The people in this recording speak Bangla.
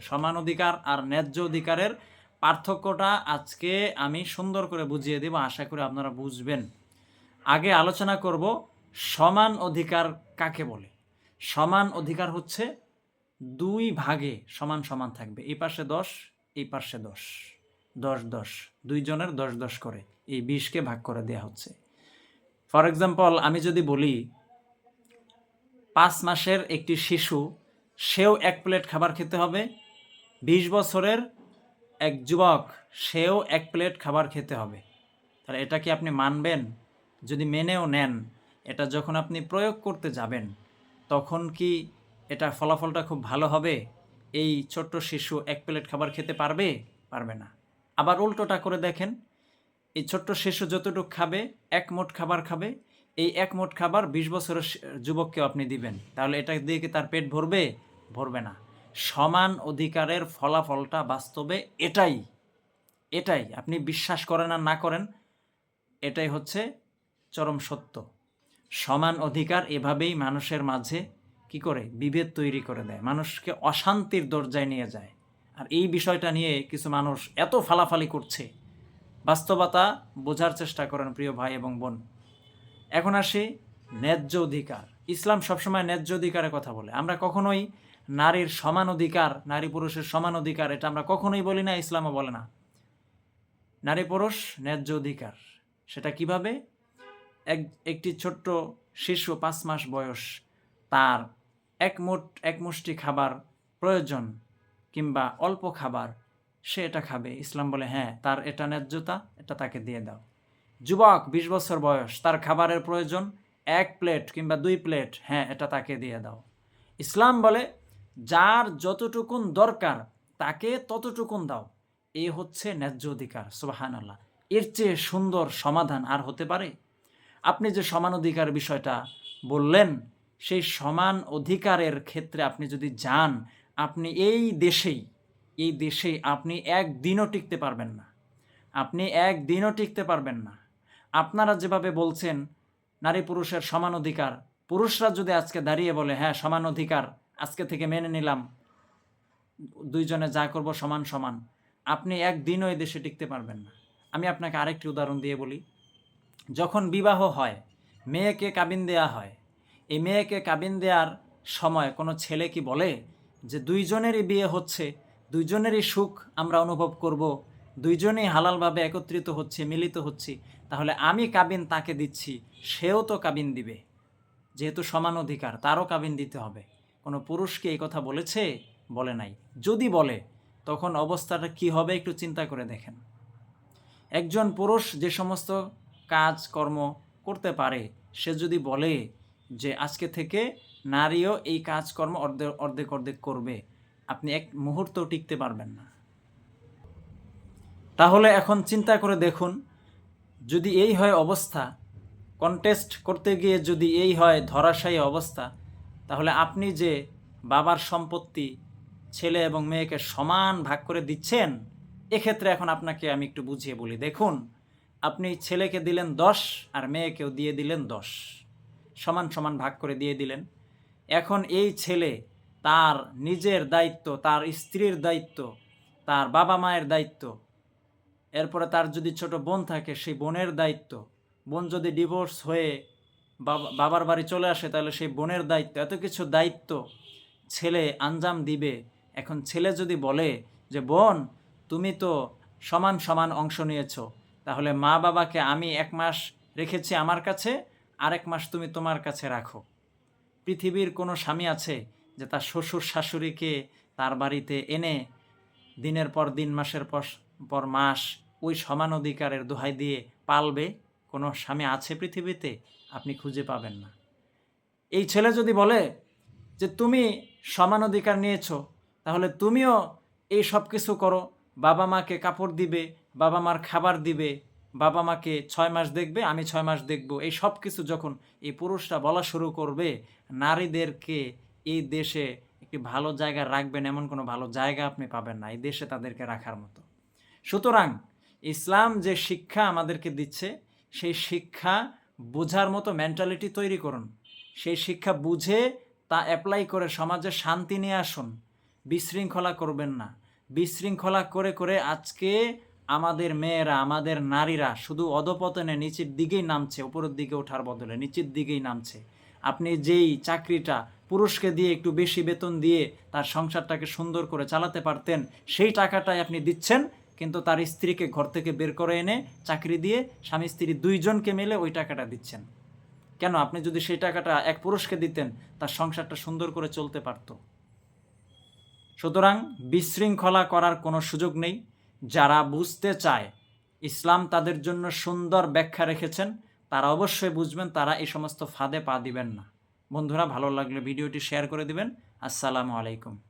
সমান অধিকার আর ন্যায্য অধিকারের পার্থক্যটা আজকে আমি সুন্দর করে বুঝিয়ে দেব, আশা করি আপনারা বুঝবেন। আগে আলোচনা করব সমান অধিকার কাকে বলে? সমান অধিকার হচ্ছে দুই ভাগে সমান সমান থাকবে। এই পাশে দশ, এই পাশে দশ। দশ দশ। দুইজনের দশ দশ করে। এই বিশকে ভাগ করে দেয়া হচ্ছে। ফর এক্সাম্পল, আমি যদি বলি, পাঁচ মাসের একটি শিশু, সেও এক প্লেট খাবার খেতে হবে বিশ বছরের এক যুবক, সেও এক প্লেট খাবার খেতে হবে। তাহলে এটা কি আপনি মানবেন? যদি মেনেও নেন, এটা যখন আপনি প্রয়োগ করতে যাবেন, তখন কি এটা ফলাফলটা খুব ভালো হবে? এই ছোট্ট শিশু এক প্লেট খাবার খেতে পারবে? পারবে না। আবার উল্টোটা করে দেখেন, এই ছোট্ট শিশু যতটুকু খাবে, এক মোট খাবার খাবে, এই এক মোট খাবার বিশ বছরের যুবককেও আপনি দিবেন। তাহলে এটা দিয়ে কি তার পেট ভরবে? ভরবে না। সমান অধিকারের ফলাফলটা বাস্তবে এটাই এটাই। আপনি বিশ্বাস করেন আর না করেন, এটাই হচ্ছে চরম সত্য। সমান অধিকার এভাবেই মানুষের মাঝে কি করে? বিভেদ তৈরি করে দেয়। মানুষকে অশান্তির দরজায় নিয়ে যায়। আর এই বিষয়টা নিয়ে কিছু মানুষ এত ফালাফালি করছে। বাস্তবতা বোঝার চেষ্টা করেন প্রিয় ভাই এবং বোন। এখন আসি ন্যায্য অধিকার। ইসলাম সবসময় ন্যায্য অধিকারের কথা বলে। আমরা কখনোই নারীর সমান অধিকার, নারী পুরুষের সমান অধিকার, এটা আমরা কখনোই বলি না, ইসলামও বলে না। নারী পুরুষ ন্যায্য অধিকার। সেটা কীভাবে? এক, একটি ছোট্ট শিশু পাঁচ মাস বয়স, তার এক মুঠ, এক মুষ্টি খাবার প্রয়োজন কিংবা অল্প খাবার, সে এটা খাবে। ইসলাম বলে হ্যাঁ তার এটা ন্যায্যতা, এটা তাকে দিয়ে দাও। যুবক বিশ বছর বয়স, তার খাবারের প্রয়োজন এক প্লেট কিংবা দুই প্লেট হ্যাঁ এটা তাকে দিয়ে দাও। ইসলাম বলে যার যতটুকুন দরকার, তাকে ততটুকুন দাও। এ হচ্ছে ন্যায্য অধিকার সুবাহান আল্লাহ এর চেয়ে সুন্দর সমাধান আর হতে পারে? আপনি যে সমান অধিকার বিষয়টা বললেন, সেই সমান অধিকারের ক্ষেত্রে আপনি যদি যান, আপনি এই দেশেই, এই দেশে আপনি একদিনও টিকতে পারবেন না। আপনি একদিনও টিকতে পারবেন না। আপনারা যেভাবে বলছেন নারী পুরুষের সমান অধিকার, পুরুষরা যদি আজকে দাঁড়িয়ে বলে হ্যাঁ সমান অধিকার আজকে থেকে মেনে নিলাম। দুইজনে যা করব সমান সমান। আপনি একদিনও এই দেশে টিকতে পারবেন না। আমি আপনাকে আরেকটি উদাহরণ দিয়ে বলি। যখন বিবাহ হয়, মেয়েকে কাবিন দেয়া হয়, এই মেয়েকে কাবিন দেওয়ার সময় কোনো ছেলে কি বলে যে, দুইজনেরই বিয়ে হচ্ছে, দুইজনেরই সুখ আমরা অনুভব করব, দুইজনেই হালালভাবে একত্রিত হচ্ছে, মিলিত হচ্ছি, তাহলে আমি কাবিন তাকে দিচ্ছি, সেও তো কাবিন দিবে। যেহেতু সমান অধিকার, তারও কাবিন দিতে হবে। কোনো পুরুষকে এই কথা বলেছে? বলে নাই। যদি বলে, তখন অবস্থাটা কি হবে একটু চিন্তা করে দেখেন। একজন পুরুষ যে সমস্ত কাজ, কর্ম করতে পারে, সে যদি বলে যে, আজকে থেকে নারীও এই কাজকর্ম অর্ধেক অর্ধেক অর্ধেক করবে। আপনি এক মুহূর্ত টিকতে পারবেন না। তাহলে এখন চিন্তা করে দেখুন, যদি এই হয় অবস্থা, কন্টেস্ট করতে গিয়ে যদি এই হয় ধরাশায়ী অবস্থা তাহলে আপনি যে বাবার সম্পত্তি ছেলে এবং মেয়েকে সমান ভাগ করে দিচ্ছেন, এক্ষেত্রে এখন আপনাকে আমি একটু বুঝিয়ে বলি। দেখুন, আপনি ছেলেকে দিলেন দশ আর মেয়েকেও দিয়ে দিলেন দশ। সমান সমান ভাগ করে দিয়ে দিলেন। এখন এই ছেলে তার নিজের দায়িত্ব, তার স্ত্রীর দায়িত্ব, তার বাবা মায়ের দায়িত্ব, এরপরে তার যদি ছোট বোন থাকে, সেই বোনের দায়িত্ব, বোন যদি ডিভোর্স হয়ে বাবার বাড়ি চলে আসে, তাহলে সেই বোনের দায়িত্ব, এত কিছু দায়িত্ব ছেলে আঞ্জাম দিবে। এখন ছেলে যদি বলে যে, বোন, তুমি তো সমান সমান অংশ নিয়েছো, তাহলে মা বাবাকে আমি এক মাস রেখেছি আমার কাছে, আরেক মাস তুমি তোমার কাছে রাখো। পৃথিবীর কোনো স্বামী আছে যে তার শ্বশুর শাশুড়িকে তার বাড়িতে এনে দিনের পর দিন, মাসের পর পর মাস ওই সমান অধিকারের দোহাই দিয়ে পালবে? কোনো স্বামী আছে পৃথিবীতে, আপনি খুঁজে পাবেন না। এই ছেলে যদি বলে যে তুমি সমান অধিকার নিয়েছ, তাহলে তুমিও এই সব কিছু করো। বাবা মাকে কাপড় দিবে, বাবা মার খাবার দিবে, বাবা মাকে ছয় মাস দেখবে, আমি ছয় মাস দেখব। এই সব কিছু যখন এই পুরুষরা বলা শুরু করবে, নারীদেরকে এই দেশে একটি ভালো জায়গা রাখবেন এমন কোনো ভালো জায়গা আপনি পাবেন না, এই দেশে তাদেরকে রাখার মতো। সুতরাং ইসলাম যে শিক্ষা আমাদেরকে দিচ্ছে সেই শিক্ষা বোঝার মতো মেন্টালিটি তৈরি করুন। সেই শিক্ষা বুঝে তা অ্যাপ্লাই করে সমাজে শান্তি নিয়ে আসুন। বিশৃঙ্খলা করবেন না। বিশৃঙ্খলা করে করে আজকে আমাদের মেয়েরা, আমাদের নারীরা শুধু অধপতনে নিচের দিকেই নামছে, উপরের দিকে ওঠার বদলে নিচের দিকেই নামছে। আপনি যেই চাকরিটা পুরুষকে দিয়ে একটু বেশি বেতন দিয়ে তার সংসারটাকে সুন্দর করে চালাতে পারতেন, সেই টাকাটাই আপনি দিচ্ছেন কিন্তু তার স্ত্রীকে ঘর থেকে বের করে এনে চাকরি দিয়ে স্বামী স্ত্রী দুইজনকে মিলে ওই টাকাটা দিচ্ছেন। কেন? আপনি যদি সেই টাকাটা এক পুরুষকে দিতেন, তার সংসারটা সুন্দর করে চলতে পারতো। সুতরাং বিশৃঙ্খলা করার কোনো সুযোগ নেই। যারা বুঝতে চায় ইসলাম তাদের জন্য সুন্দর ব্যাখ্যা রেখেছেন, তারা অবশ্যই বুঝবেন, তারা এই সমস্ত ফাঁদে পা দিবেন না। বন্ধুরা, ভালো লাগলে ভিডিওটি শেয়ার করে দিবেন। আসসালামু আলাইকুম।